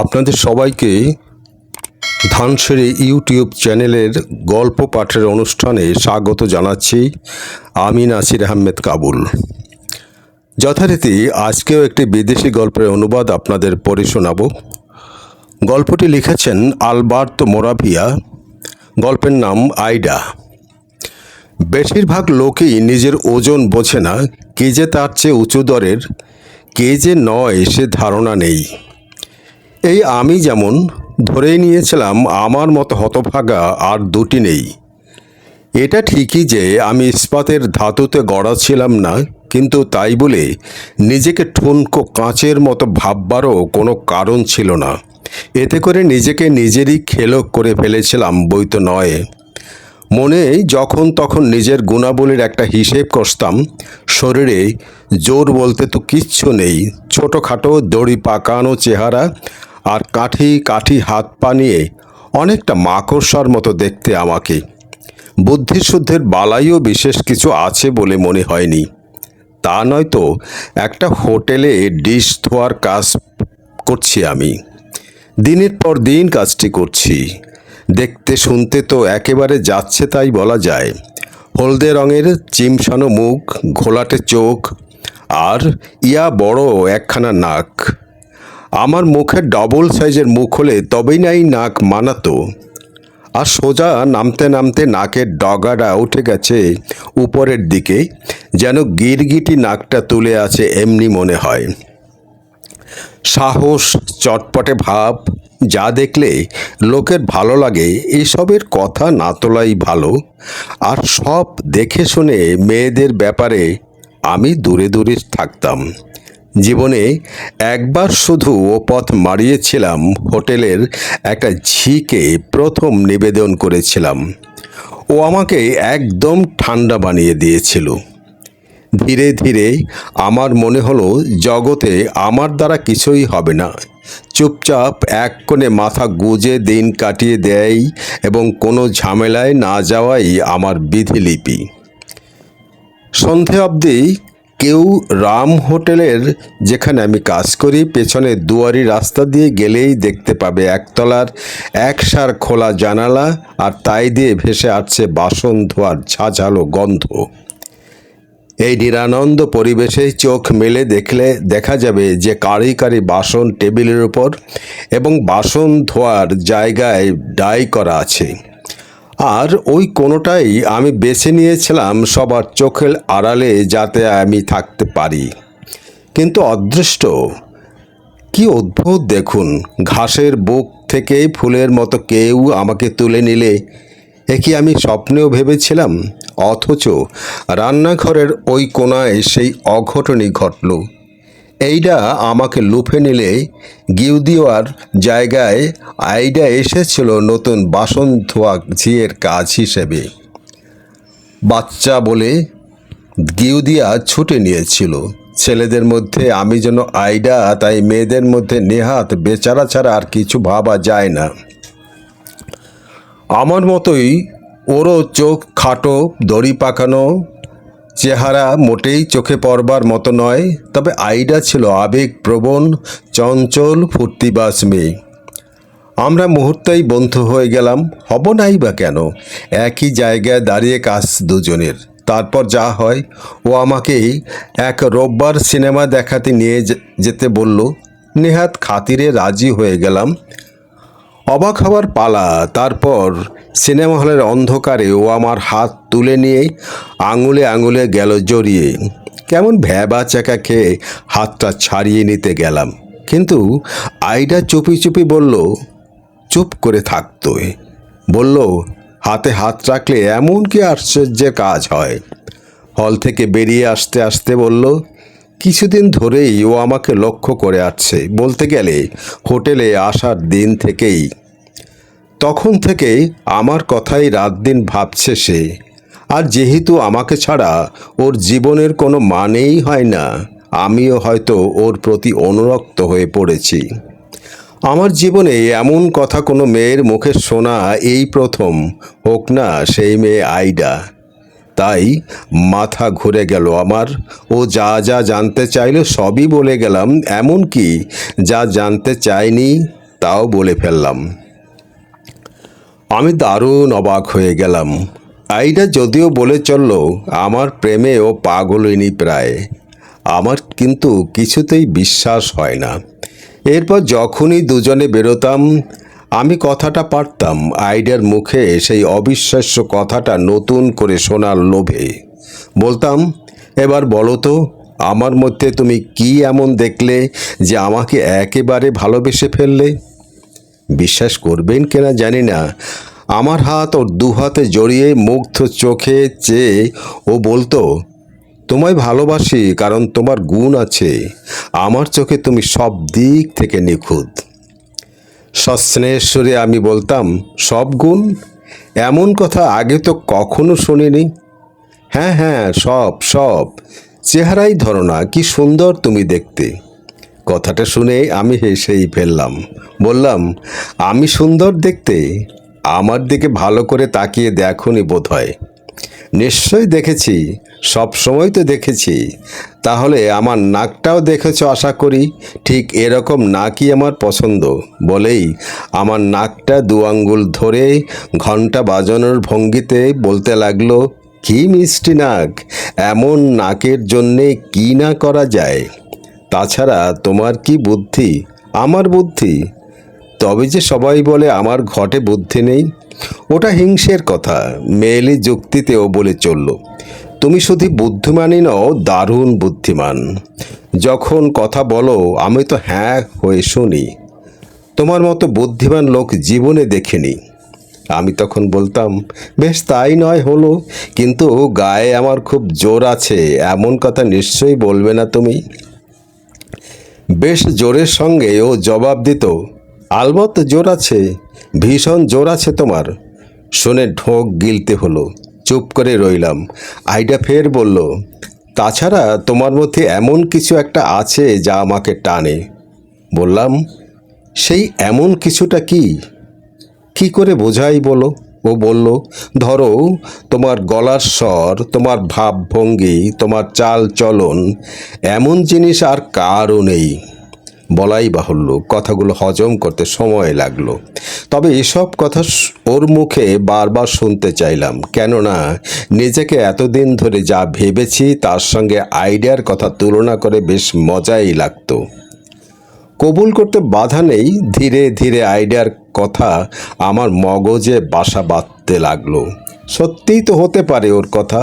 আপনাদের সবাইকে ধানসেরি ইউটিউব চ্যানেলের গল্প পাঠের অনুষ্ঠানে স্বাগত জানাচ্ছি আমি নাসির আহমেদ কাবুল। যথারীতি আজকেও একটি বিদেশি গল্পের অনুবাদ আপনাদের পড়ে শোনাব। গল্পটি লিখেছেন আলবার্ত মোরাভিয়া, গল্পের নাম আইডা। বেশিরভাগ লোকেই নিজের ওজন বোঝে না, কে যে তার চেয়ে উঁচু দরের, কে যে নয় সে ধারণা নেই। এই আমি যেমন ধরেই নিয়েছিলাম, আমার মতো হতভাগা আর দুটি নেই। এটা ঠিকই যে আমি ইস্পাতের ধাতুতে গড়া ছিলাম না, কিন্তু তাই বলে নিজেকে ঠুনকো কাঁচের মতো ভাববারও কোনো কারণ ছিল না। এতে করে নিজেকে নিজেরই খেলক করে ফেলেছিলাম বই তো নয়। মনে যখন তখন নিজের গুণাবলীর একটা হিসেব কষতাম শরীরে জোর বলতে তো কিচ্ছু নেই, ছোটোখাটো দড়ি পাকানো চেহারা আর কাঠি কাঠি হাত পা নিয়ে অনেকটা মাকড়সার মতো দেখতে আমাকে। বুদ্ধিশুদ্ধের বালাইও বিশেষ কিছু আছে বলে মনে হয়নি। তা নয়তো একটা হোটেলে ডিশ ধোয়ার কাজ করছি আমি। দিনের পর দিন কাজটি করছি। দেখতে শুনতে তো একেবারে যাচ্ছে তাই বলা যায়। হলদে রঙের চিমসানো মুখ, ঘোলাটে চোখ আর ইয়া বড় একখানা নাক। আমার মুখের ডবল সাইজের মুখ হলে তবেই নাই নাক মানাতো। আর সোজা নামতে নামতে নাকের ডগাটা উঠে গেছে উপরের দিকে, যেন গিরগিটি নাকটা তুলে আছে এমনি মনে হয়। সাহস, চটপটে ভাব, যা দেখলে লোকের ভালো লাগে, এসবের কথা না তোলাই ভালো। আর সব দেখে শুনে মেয়েদের ব্যাপারে আমি দূরে দূরে থাকতাম। জীবনে একবার শুধু ও পথ মারিয়েছিলাম, হোটেলের একটা ঝিকে প্রথম নিবেদন করেছিলাম। ও আমাকে একদম ঠান্ডা বানিয়ে দিয়েছিল। ধীরে ধীরে আমার মনে হলো, জগতে আমার দ্বারা কিছুই হবে না। চুপচাপ এক কোণে মাথা গুজে দিন কাটিয়ে দেয় এবং কোনো ঝামেলায় না যাওয়াই আমার বিধিলিপি। সন্ধে অবধি কেউ রাম হোটেলের যেখানে আমি কাজ করি, পেছনে দুয়ারি রাস্তা দিয়ে গেলেই দেখতে পাবে একতলার একসার খোলা জানালা আর তাই দিয়ে ভেসে আসছে বাসন ধোয়ার ঝাঝালো গন্ধ। এই নিরানন্দ পরিবেশে চোখ মেলে দেখলে দেখা যাবে যে কারি কারি বাসন টেবিলের উপর এবং বাসন ধোয়ার জায়গায় ডাই করা আছে। আর ওই কোনোটাই আমি বেছে নিয়েছিলাম সবার চোখের আড়ালে যাতে আমি থাকতে পারি। কিন্তু অদৃষ্ট, কি অদ্ভুত দেখুন, ঘাসের বুক থেকে ফুলের মতো কেউ আমাকে তুলে নিলে। এ কি আমি স্বপ্নেও ভেবেছিলাম? অথচ রান্নাঘরের ওই কোনায় সেই অঘটনই ঘটল। এইটা আমাকে লুফে নিলে গিউদিওয়ার জায়গায় আইডা এসেছিল নতুন বাসন ধোয়া ঝিয়ের কাজ হিসেবে। বাচ্চা বলে গিউদিয়া ছুটে নিয়েছিল। ছেলেদের মধ্যে আমি যেন আইডা, তাই মেয়েদের মধ্যে নেহাত, বেচারা ছাড়া আর কিছু ভাবা যায় না। আমার মতোই ওরও চোখ খাটো, দড়ি পাকানো চেহারা মোটেই চোখে পড়বার মতো নয়, তবে আইডা ছিল আবেগপ্রবণ চঞ্চল ফুর্তিবাস মেয়ে। আমরা মুহূর্তেই বন্ধু হয়ে গেলাম, হব নাই বা কেন? একই জায়গায় দাঁড়িয়ে কাজ দুজনের। তারপর যা হয়, ও আমাকে এক রোববার সিনেমা দেখাতে নিয়ে যেতে বলল, নেহাত খাতিরে রাজি হয়ে গেলাম। অবাক হওয়ার পালা। তারপর সিনেমা হলের অন্ধকারে ও আমার হাত তুলে নিয়ে আঙুলে আঙুলে গেল জড়িয়ে। কেমন ভ্যাবা চাকা খেয়ে হাতটা ছাড়িয়ে নিতে গেলাম। কিন্তু আইডা চুপি চুপি বলল, চুপ করে থাকতো বলল, হাতে হাত রাখলে এমন কি আশ্চর্যের কাজ হয়? হল থেকে বেরিয়ে আসতে আসতে বলল, কিছুদিন ধরেই ও আমাকে লক্ষ্য করে আসছে। বলতে গেলে হোটেলে আসার দিন থেকেই তখন থেকে আমার কথাই রাত দিন ভাবছে সে। আর যেহেতু আমাকে ছাড়া ওর জীবনের কোনো মানেই হয় না, আমিও হয়তো ওর প্রতি অনুরক্ত হয়ে পড়েছি। আমার জীবনে এমন কথা কোনো মেয়ের মুখে শোনা এই প্রথম, হোক না সেই মেয়ে আইডা। তাই মাথা ঘুরে গেল আমার, ও যা যা জানতে চাইল সবই বলে গেলাম, এমনকি যা জানতে চাইনি তাও বলে ফেললাম। আমি দারুণ অবাক হয়ে গেলাম। আইডা যদিও বলে চলল, আমার প্রেমে ও পাগলিনী প্রায়। আমার কিন্তু কিছুতেই বিশ্বাস হয় না। এরপর যখনই দুজনে বেরোতাম, আমি কথাটা পারতাম, আইডার মুখে সেই অবিশ্বাস্য কথাটা নতুন করে শোনার লোভে। বলতাম, এবার বলো তো, আমার মধ্যে তুমি কি এমন দেখলে যে আমাকে একেবারে ভালোবেসে ফেললে? বিশ্বাস করবেন কিনা জানি না। আমার হাত ওর দু হাতে জড়িয়ে মুগ্ধ চোখে চেয়ে ও বলতো, তোমায় ভালোবাসি কারণ তোমার গুণ আছে। আমার চোখে তুমি সব দিক থেকে নিখুঁত। সস্নেহের সুরে আমি বলতাম, সব গুণ? এমন কথা আগে তো কখনো শুনিনি। হ্যাঁ হ্যাঁ সব সব। চেহারাই ধরো না, কি সুন্দর তুমি দেখতে। কথাটা শুনে আমি হেসেই ফেললাম। বললাম, আমি সুন্দর দেখতে, আমার দিকে ভালো করে তাকিয়ে দেখনি বোধ হয় নিশ্চয়ই দেখেছি, সব সময় তো দেখেছি। তাহলে আমার নাকটাও দেখেছ আশা করি, ঠিক এরকম নাকই আমার পছন্দ। বলেই আমার নাকটা দু আঙ্গুল ধরে ঘণ্টা বাজানোর ভঙ্গিতে বলতে লাগল, কি মিষ্টি নাক, এমন নাকের জন্যে কি না করা যায়? তাছাড়া তোমার কি বুদ্ধি? আমার বুদ্ধি? তবে যে সবাই বলে আমার ঘটে বুদ্ধি নেই, ওটা হিংসের কথা। মেয়েলি যুক্তিতেও বলে চলল, তুমি শুধু বুদ্ধিমানই নও, দারুণ বুদ্ধিমান। যখন কথা বলো, আমি তো হ্যাঁ হয়ে শুনি। তোমার মতো বুদ্ধিমান লোক জীবনে দেখিনি। আমি তখন বলতাম, বেশ তাই নয় হলো, কিন্তু গায়ে আমার খুব জোর আছে, এমন কথা নিশ্চয়ই বলবে না তুমি। বেশ জোরের সঙ্গে ও জবাব দিত আলবত জোর আছে, ভীষণ জোর আছে তোমার। শুনে ঢোক গিলতে হলো, চুপ করে রইলাম। আইডা ফের বলল, তাছাড়া তোমার মধ্যে এমন কিছু একটা আছে যা আমাকে টানে। বললাম, সেই এমন কিছুটা কি? কি করে বোঝাই বলো? ও বলল, ধরো, তোমার গলার স্বর, তোমার ভাবভঙ্গি তোমার চাল চলন, এমন জিনিস আর কারও নেই। বলাই বাহুল্য, কথাগুলো হজম করতে সময় লাগল। তবে এসব কথা ওর মুখে বারবার শুনতে চাইলাম, কেননা নিজেকে এতদিন ধরে যা ভেবেছি তার সঙ্গে আইডিয়ার কথা তুলনা করে বেশ মজাই লাগতো। কবুল করতে বাধা নেই, ধীরে ধীরে আইডিয়ার কথা আমার মগজে বাসা বাঁধতে লাগল। সত্যিই তো হতে পারে ওর কথা।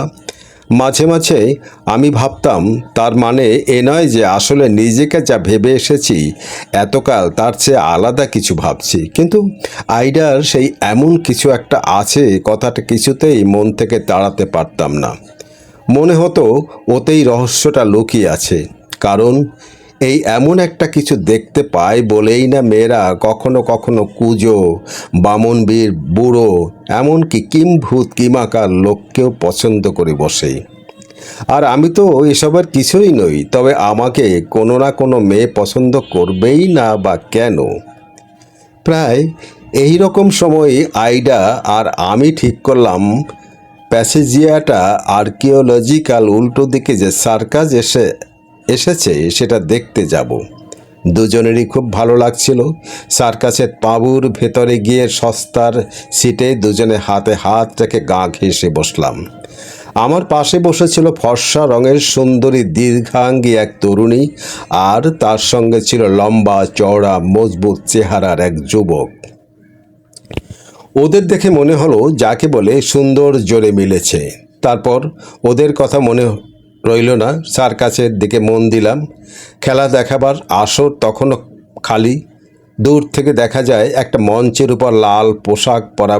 মাঝে মাঝে আমি ভাবতাম, তার মানে এ নয় যে আসলে নিজেকে যা ভেবে এসেছি, এতকাল তার চেয়ে আলাদা কিছু ভাবছি। কিন্তু আইডার সেই এমন কিছু একটা আছে, কথাটা কিছুতেই মন থেকে তাড়াতে পারতাম না। মনে হতো ওতেই রহস্যটা লুকিয়ে আছে, কারণ এই এমন একটা কিছু দেখতে পায় বলেই না মেয়েরা কখনো কখনো কুজো, বামনবীর, বুড়ো, এমনকি কিমভূত, কিমাকার লোককেও পছন্দ করে বসে। আর আমি তো এসবের কিছুই নই, তবে আমাকে কোনো না কোনো মেয়ে পছন্দ করবেই না বা কেন? প্রায় এই রকম সময় আইডা আর আমি ঠিক করলাম, প্যাসেজিয়াটা আর্কিওলজিক্যাল উল্টো দিকে যে সার্কাস এসে এসেছে, সেটা দেখতে যাব। দুজনেরই খুব ভালো লাগছিল। সার্কাসের পাবুর ভেতরে গিয়ে সস্তার সিটে দুজনে হাতে হাত রেখে গা ঘেঁষে বসলাম। আমার পাশে বসেছিল ফর্সা রঙের সুন্দরী দীর্ঘাঙ্গী এক তরুণী আর তার সঙ্গে ছিল লম্বা, চওড়া, মজবুত চেহারার এক যুবক। ওদের দেখে মনে হলো যাকে বলে সুন্দর জোরে মিলেছে। তারপর ওদের কথা মনে রইল না। সার্কাসের দিকে মন দিলাম। খেলা দেখাবার আসর তখনও খালি। দূর থেকে দেখা যায়, একটা মঞ্চের উপর লাল পোশাক পরা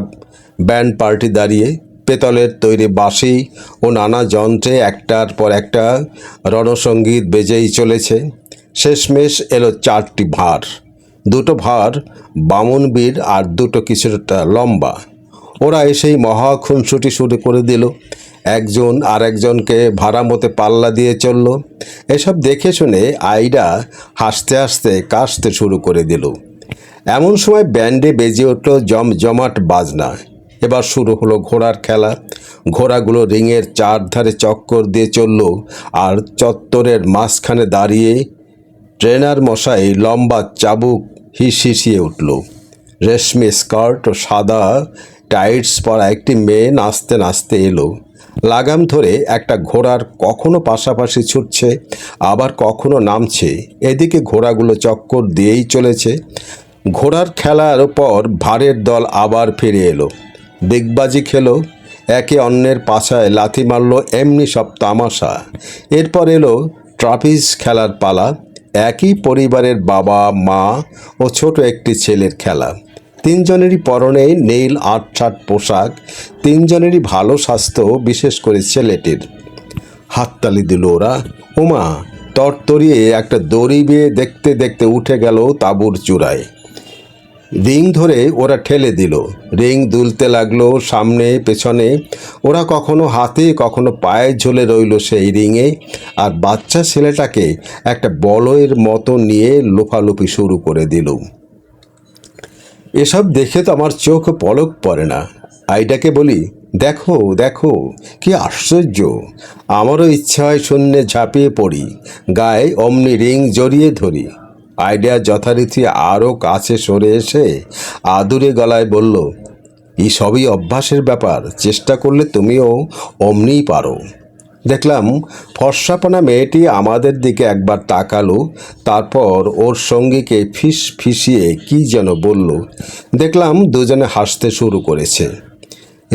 ব্যান্ড পার্টি দাঁড়িয়ে, পেতলের তৈরি বাঁশি ও নানা যন্ত্রে একটার পর একটা রণসঙ্গীত বেজেই চলেছে। শেষমেশ এলো চারটি ভার দুটো ভার বামনবীর আর দুটো কিছুটা লম্বা। ওরা এসেই মহা খুনসুটি শুরু করে দিল। একজন আর একজনকে ভাড়া মতে পাল্লা দিয়ে চলল। এসব দেখে শুনে আইডা হাসতে হাসতে কাশতে শুরু করে দিল। এমন সময় ব্যান্ডে বেজে উঠল জমজমাট বাজনা। এবার শুরু হলো ঘোড়ার খেলা। ঘোড়াগুলো রিংয়ের চারধারে চক্কর দিয়ে চলল আর চত্বরের মাঝখানে দাঁড়িয়ে ট্রেনার মশাই লম্বা চাবুক হিসিয়ে উঠল। রেশমি স্কার্ট ও সাদা টাইটস পরা একটি মেয়ে নাচতে নাচতে এলো। লাগাম ধরে একটা ঘোড়ার কখনো পাশাপাশি ছুটছে, আবার কখনো নামছে। এদিকে ঘোড়াগুলো চক্কর দিয়েই চলেছে। ঘোড়ার খেলার পর ভারের দল আবার ফিরে এলো। দিগবাজি খেলো, একে অন্যের পাশায় লাথি মারল, এমনি সব তামাশা। এরপর এলো ট্রাপিজ খেলার পালা, একই পরিবারের বাবা, মা ও ছোট একটি ছেলের খেলা। তিনজনেরই পরনে নীল আটছাট পোশাক, তিনজনেরই ভালো স্বাস্থ্য, বিশেষ করে ছেলেটির। হাততালি দিল ওরা। ওমা তরতরিয়ে একটা দড়ি বেয়ে দেখতে দেখতে উঠে গেল তাঁবুর চূড়ায়। রিং ধরে ওরা ঠেলে দিল। রিং দুলতে লাগল সামনে, পেছনে। ওরা কখনো হাতে, কখনো পায়ে ঝুলে রইল সেই রিংয়ে আর বাচ্চা ছেলেটাকে একটা বলয়ের মতো নিয়ে লোফালুপি শুরু করে দিল। এসব দেখে তো আমার চোখ পলক পড়ে না। আইডাকে বলি, দেখো দেখো, কি আশ্চর্য। আমারও ইচ্ছা হয় শূন্যে ঝাঁপিয়ে পড়ি, গায়ে অমনি রিং জড়িয়ে ধরি। আইডিয়া যথারীতি আরও কাছে সরে এসে আদুরে গলায় বলল, এই সবই অভ্যাসের ব্যাপার, চেষ্টা করলে তুমিও অমনিই পারো। দেখলাম ফর্সাপনা মেয়েটি আমাদের দিকে একবার তাকালো, তারপর ওর সঙ্গীকে ফিস ফিসিয়ে কি যেন বলল। দেখলাম দুজনে হাসতে শুরু করেছে।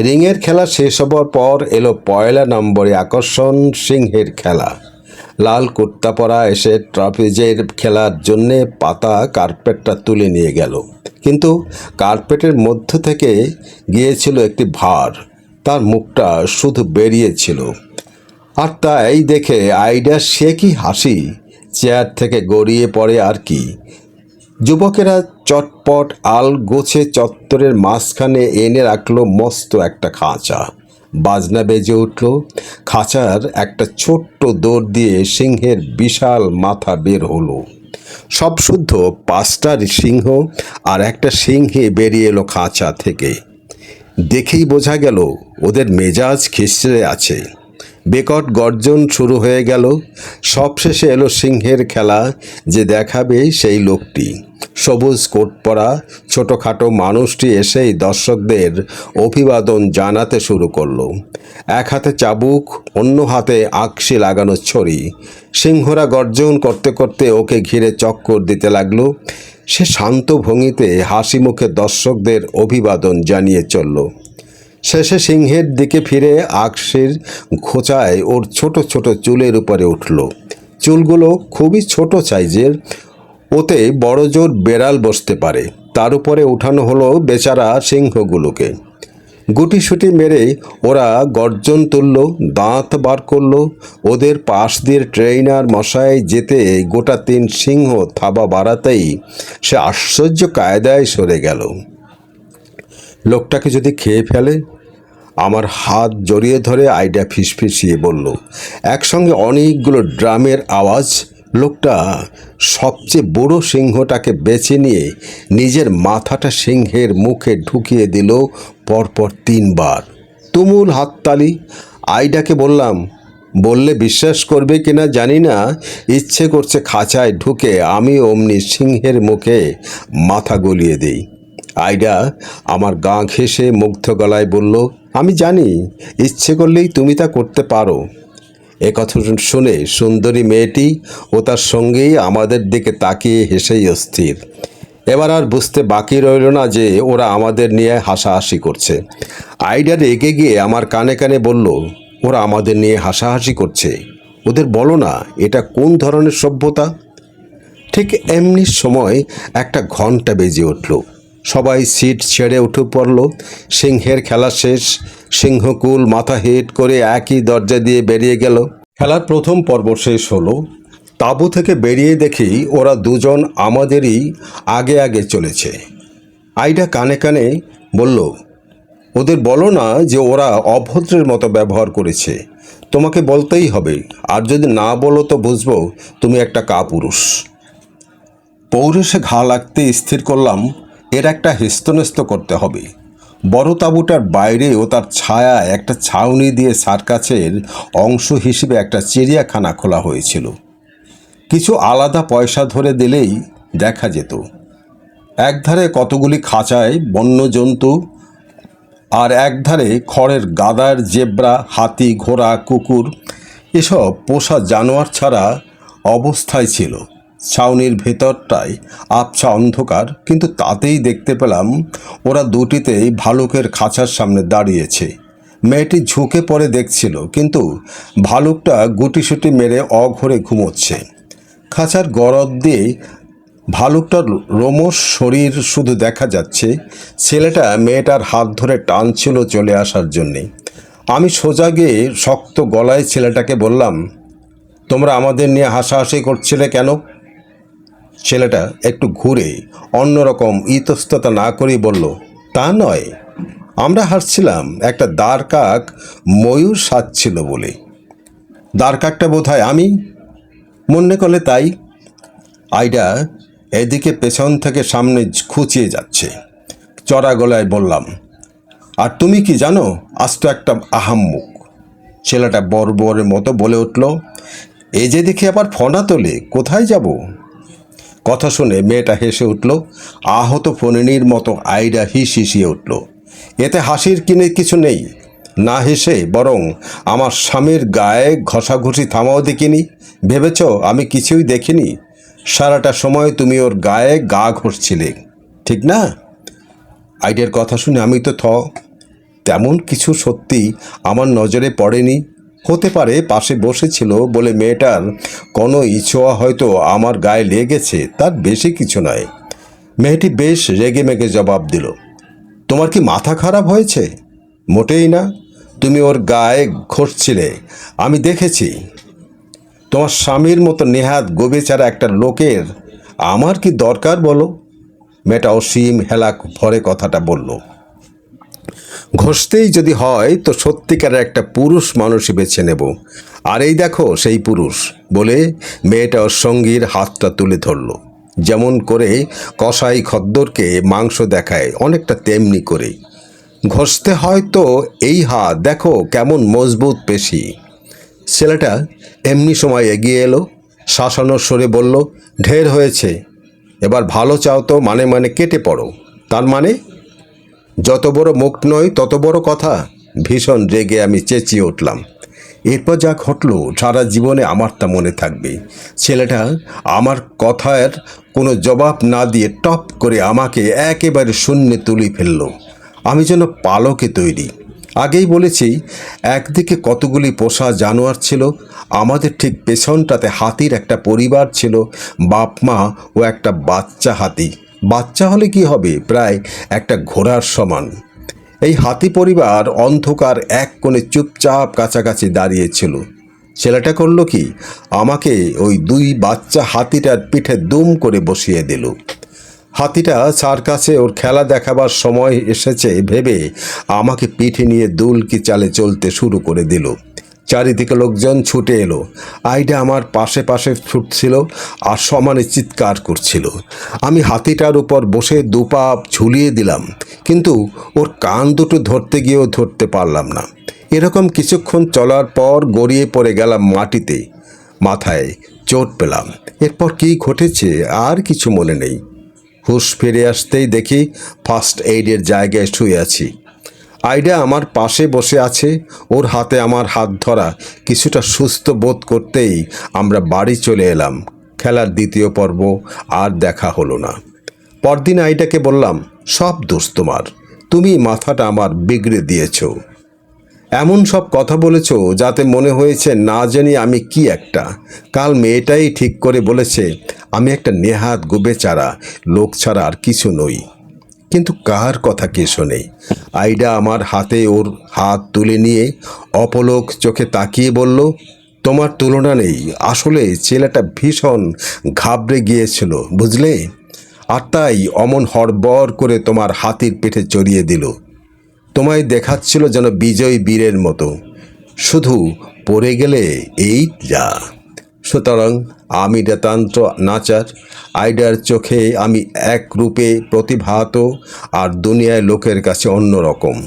রিংয়ের খেলা শেষ হবার পর এলো পয়লা নম্বরে আকর্ষণ সিংহের খেলা। লাল কুর্তা পরা এসে ট্রাফিজের খেলার জন্যে পাতা কার্পেটটা তুলে নিয়ে গেল। কিন্তু কার্পেটের মধ্য থেকে গিয়েছিল একটি ভার। তার মুখটা শুধু বেরিয়েছিল। আর তাই দেখে আইডিয়া সে কি হাসি? চেয়ার থেকে গড়িয়ে পড়ে আর কি? যুবকেরা চটপট আল গোছে চত্বরের মাঝখানে এনে রাখল মস্ত একটা খাঁচা। বাজনা বেজে উঠল। খাঁচার একটা ছোট্ট দৌড় দিয়ে সিংহের বিশাল মাথা বের হলো। সব শুদ্ধ পাঁচটার সিংহ আর একটা সিংহে বেরিয়ে এলো খাঁচা থেকে। দেখেই বোঝা গেল, ওদের মেজাজ খিসড়ে আছে। বেকট গর্জন শুরু হয়ে গেল। সবশেষে এলো সিংহের খেলা, যে দেখাবে সেই লোকটি। সবুজ কোট পরা ছোটোখাটো মানুষটি এসেই দর্শকদের অভিবাদন জানাতে শুরু করল। এক হাতে চাবুক, অন্য হাতে আকশি লাগানো ছড়ি। সিংহরা গর্জন করতে করতে ওকে ঘিরে চক্কর দিতে লাগল। সে শান্ত ভঙ্গিতে হাসি মুখে দর্শকদের অভিবাদন জানিয়ে চলল। শেষে সিংহের দিকে ফিরে আকশির খোঁচায় ওর ছোট ছোট চুলের উপরে উঠল। চুলগুলো খুবই ছোট সাইজের, ওতে বড় জোর বেড়াল বসতে পারে। তার উপরে উঠানো হলো বেচারা সিংহগুলোকে। গুটিসুটি মেরে ওরা গর্জন তুলল, দাঁত বার করল। ওদের পাশ দিয়ে ট্রেইনার মশাই যেতে গোটা তিন সিংহ থাবা বাড়াতেই সে আশ্চর্য কায়দায় সরে গেল। লোকটাকে যদি খেয়ে ফেলে আমার হাত জড়িয়ে ধরে আইডিয়া ফিসফিসিয়ে বলল, একসঙ্গে অনেকগুলো ড্রামের আওয়াজ, লোকটা সবচেয়ে বড় সিংহটাকে বেছে নিয়ে নিজের মাথাটা সিংহের মুখে ঢুকিয়ে দিল পরপর তিনবার। তুমুল হাততালি। আইডাকে বললাম, বললে বিশ্বাস করবে কিনা জানি না। ইচ্ছে করছে খাঁচায় ঢুকে আমি অমনি সিংহের মুখে মাথা গলিয়ে দিই। আইডা আমার গা ঘেঁষে মুগ্ধ গলায় বলল আমি জানি, ইচ্ছে করলেই তুমি তা করতে পারো। এ কথা শুনে সুন্দরী মেয়েটি ও তার সঙ্গেই আমাদের দিকে তাকিয়ে হেসেই অস্থির। এবার আর বুঝতে বাকি রইল না যে ওরা আমাদের নিয়ে হাসাহাসি করছে। আইডা রেগে গিয়ে আমার কানে কানে বলল, ওরা আমাদের নিয়ে হাসাহাসি করছে। ওদের বলো না, এটা কোন ধরনের সভ্যতা? ঠিক এমনি সময় একটা ঘণ্টা বেজে উঠল। সবাই সিট ছেড়ে উঠে পড়ল। সিংহের খেলা শেষ। সিংহকুল মাথা হেট করে একই দরজা দিয়ে বেরিয়ে গেল। খেলার প্রথম পর্ব শেষ হলো। তাঁবু থেকে বেরিয়ে দেখি ওরা দুজন আমাদেরই আগে আগে চলেছে। আইডা কানে কানে বলল, ওদের বলো না যে ওরা অভদ্রের মতো ব্যবহার করেছে। তোমাকে বলতেই হবে। আর যদি না বলো তো বুঝব তুমি একটা কাপুরুষ। পৌরুষে ঘা লাগতে স্থির করলাম। এর একটা হেস্তনেস্ত করতে হবে। বড় তাঁবুটার বাইরেও তার ছায়া একটা ছাউনি দিয়ে সার্কাসের অংশ হিসেবে একটা চিড়িয়াখানা খোলা হয়েছিল। কিছু আলাদা পয়সা ধরে দিলেই দেখা যেত। একধারে কতগুলি খাঁচায় বন্য জন্তু আর একধারে খড়ের গাদার জেব্রা, হাতি, ঘোড়া, কুকুর, এসব পোষা জানোয়ার ছাড়া অবস্থায় ছিল। ছাউনির ভেতরটায় আবছা অন্ধকার, কিন্তু তাতেই দেখতে পেলাম ওরা দুটিতেই ভালুকের খাঁচার সামনে দাঁড়িয়েছে। মেয়েটি ঝুঁকে পড়ে দেখছিল, কিন্তু ভালুকটা গুটিসুটি মেরে অঘরে ঘুমোচ্ছে। খাঁচার গরদ দিয়ে ভালুকটার রোমশ শরীর শুধু দেখা যাচ্ছে, ছেলেটা মেয়েটার হাত ধরে টানছিল চলে আসার জন্যে। আমি সোজা গিয়ে শক্ত গলায় ছেলেটাকে বললাম, তোমরা আমাদের নিয়ে হাসাহাসি করছিলে কেন? ছেলেটা একটু ঘুরে অন্যরকম ইতস্ততা না করেই বলল, তা নয়। আমরা হাসছিলাম, একটা দ্বার কাক ময়ূর সাজছিল বলে। দ্বার কাকটা বোধ আমি? মনে করলে তাই। আইডা এদিকে পেছন থেকে সামনে খুঁচিয়ে যাচ্ছে। চড়া গলায় বললাম, আর তুমি কি জানো আজ তো একটা আহাম্মুক ছেলেটা বর্বরের মতো বলে উঠল এই যে দেখি আবার ফোনা তোলে, কোথায় যাব? কথা শুনে মেয়েটা হেসে উঠল, আহত ফণিনীর মতো আইডা হিস হিসিয়ে উঠল। এতে হাসির কিনে কিছু নেই। না হেসে বরং আমার স্বামীর গায়ে ঘষাঘষি থামাও দেখিনি। ভেবেছ আমি কিছুই দেখিনি? সারাটা সময় তুমি ওর গায়ে গা ঘষছিলে, ঠিক না? আইডিয়ার কথা শুনে আমি তো থ। তেমন কিছু সত্যি আমার নজরে পড়েনি। হতে পারে পাশে বসেছিল বলে মেয়েটার কোনো ইছোয়া হয়তো আমার গায়ে লেগেছে, তার বেশি কিছু নয়। মেয়েটি বেশ রেগে মেগে জবাব দিল, তোমার কি মাথা খারাপ হয়েছে? মোটেই না, তুমি ওর গায়ে ঘষছিলে, আমি দেখেছি। তোমার স্বামীর মতো নেহাত গোবেচারা একটা লোকের আমার কি দরকার বলো? মেয়েটা অসীম হেলাক ভরে কথাটা বলল। ঘষতেই যদি হয়, তো সত্যিকারের একটা পুরুষ মানুষই বেছে নেব। আর এই দেখো, সেই পুরুষ বলে মেয়েটা ওর সঙ্গীর হাতটা তুলে ধরল। যেমন করে কসাই খদ্দরকে মাংস দেখায়, অনেকটা তেমনি করে। ঘষতে হয় তো এই হাত, দেখো কেমন মজবুত পেশি। ছেলেটা এমনি সময় এগিয়ে এলো, শাসানোর সরে বলল, ঢের হয়েছে। এবার ভালো চাও তো মানে মানে কেটে পড়ো। তার মানে যত বড় মুখ নয়, তত বড় কথা। ভীষণ রেগে আমি চেঁচিয়ে উঠলাম। এরপর যা ঘটলো, সারা জীবনে আমার তা মনে থাকবে। ছেলেটা আমার কথার কোনো জবাব না দিয়ে টপ করে আমাকে একেবারে শূন্যে তুলে ফেলল। আমি যেন পালকে তৈরি। আগেই বলেছি, একদিকে কতগুলি পোষা জানোয়ার ছিল, আমাদের ঠিক পেছনটাতে হাতির একটা পরিবার ছিল বাপ মা ও একটা বাচ্চা হাতি। বাচ্চা হলে কি হবে? প্রায় একটা ঘোড়ার সমান। এই হাতি পরিবার অন্ধকার এক কোণে চুপচাপ কাছাকাছি দাঁড়িয়েছিল। ছেলেটা করল কি? আমাকে ওই দুই বাচ্চা হাতিটার পিঠে দুম করে বসিয়ে দিল। হাতিটা স্যার কাছে ওর খেলা দেখাবার সময় এসেছে ভেবে আমাকে পিঠে নিয়ে দুলকি চালে চলতে শুরু করে দিল। চারিদিকে লোকজন ছুটে এলো। আইডা আমার পাশে পাশে ছুটছিল আর সমানে চিৎকার করছিল। আমি হাতিটার উপর বসে দুপা ঝুলিয়ে দিলাম, কিন্তু ওর কান দুটো ধরতে গিয়েও ধরতে পারলাম না। এরকম কিছুক্ষণ চলার পর গড়িয়ে পড়ে গেলাম মাটিতে। মাথায় চোট পেলাম। এরপর কি ঘটেছে আর কিছু মনে নেই। হুশ ফিরে আসতেই দেখি ফার্স্ট এইডের জায়গায় শুয়ে আছি। আইডা আমার পাশে বসে আছে, ওর হাতে আমার হাত ধরা। কিছুটা সুস্থ বোধ করতেই আমরা বাড়ি চলে এলাম। খেলার দ্বিতীয় পর্ব আর দেখা হলো না। পরদিন আইডাকে বললাম, সব দোষ তোমার। তুমি মাথাটা আমার বিগড়ে দিয়েছ। এমন সব কথা বলেছ যাতে মনে হয়েছে না জানি আমি কি একটা। কাল মেয়েটাই ঠিক করে বলেছে, আমি একটা নেহাত গোবেচারা, লোক ছাড়া আর কিছু নই। কিন্তু কার কথা কে শোনে? আইডা আমার হাতে ওর হাত তুলে নিয়ে অপলক চোখে তাকিয়ে বলল, তোমার তুলনা নেই। আসলে ছেলেটা ভীষণ ঘাবড়ে গিয়েছিল, বুঝলে? আর তাই অমন হড়বড় করে তোমার হাতির পেটে চড়িয়ে দিল। তোমায় দেখাচ্ছিল যেন বিজয় বীরের মতো। শুধু পড়ে গেলে এই যা। সুতরাং আমি নিতান্ত নাচার। আইডার চোখে আমি এক রূপে প্রতিভাত, আর দুনিয়ায় লোকের কাছে অন্যরকম।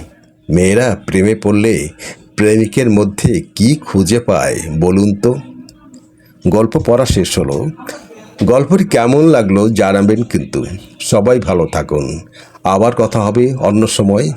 মেয়েরা প্রেমে পড়লে প্রেমিকের মধ্যে কি খুঁজে পায় বলুন তো? গল্প পড়া শেষ হলো। গল্পটি কেমন লাগল জানাবেন কিন্তু। সবাই ভালো থাকুন। আবার কথা হবে অন্য সময়।